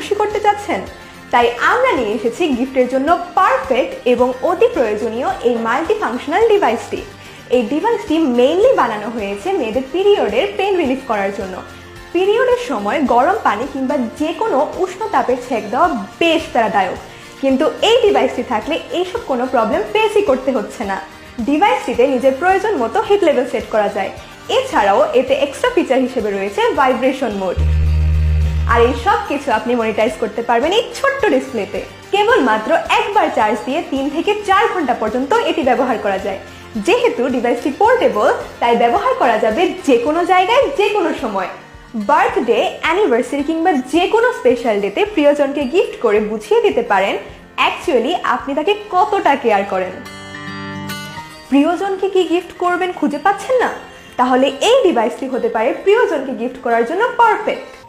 খুশি করতে চাচ্ছেন তাই আমরা নিয়ে এসেছি গিফটের জন্য পারফেক্ট এবং অতি প্রয়োজনীয় এই মাল্টি ফাংশনাল ডিভাইসটি এই ডিভাইসটি মেইনলি বানানো হয়েছে মেয়েদের পিরিয়ডের পেন রিলিফ করার জন্য। পিরিয়ডের সময় গরম পানি কিংবা যে কোনো উষ্ণ তাপের ছেক দেওয়া বেশ তারাদায়ক কিন্তু এই ডিভাইসটি থাকলে এইসব কোনো প্রবলেম ফেসই করতে হচ্ছে না। ডিভাইসটিতে নিজের প্রয়োজন মতো হিট লেভেল সেট করা যায়। এছাড়াও এতে এক্সট্রা ফিচার হিসেবে রয়েছে ভাইব্রেশন মোড আর এই সব কিছু আপনি মনিটাইজ করতে পারবেন এই ছোট্ট ডিসপ্লেতে কেবলমাত্র একবার চার্জ দিয়ে তিন থেকে চার ঘণ্টা পর্যন্ত এটি ব্যবহার করা যায়। যেহেতু ডিভাইসটি পোর্টেবল তাই ব্যবহার করা যাবে যে কোনো জায়গায় যে কোনো সময়। বার্থডে অ্যানিভার্সারি কিংবা যে কোনো স্পেশাল ডেতে প্রিয়জনকে গিফট করে বুঝিয়ে দিতে পারেন অ্যাকচুয়ালি আপনি তাকে কতটা কেয়ার করেন। প্রিয়জনকে কি গিফট করবেন খুঁজে পাচ্ছেন না? তাহলে এই ডিভাইসটি হতে পারে প্রিয়জনকে গিফট করার জন্য পারফেক্ট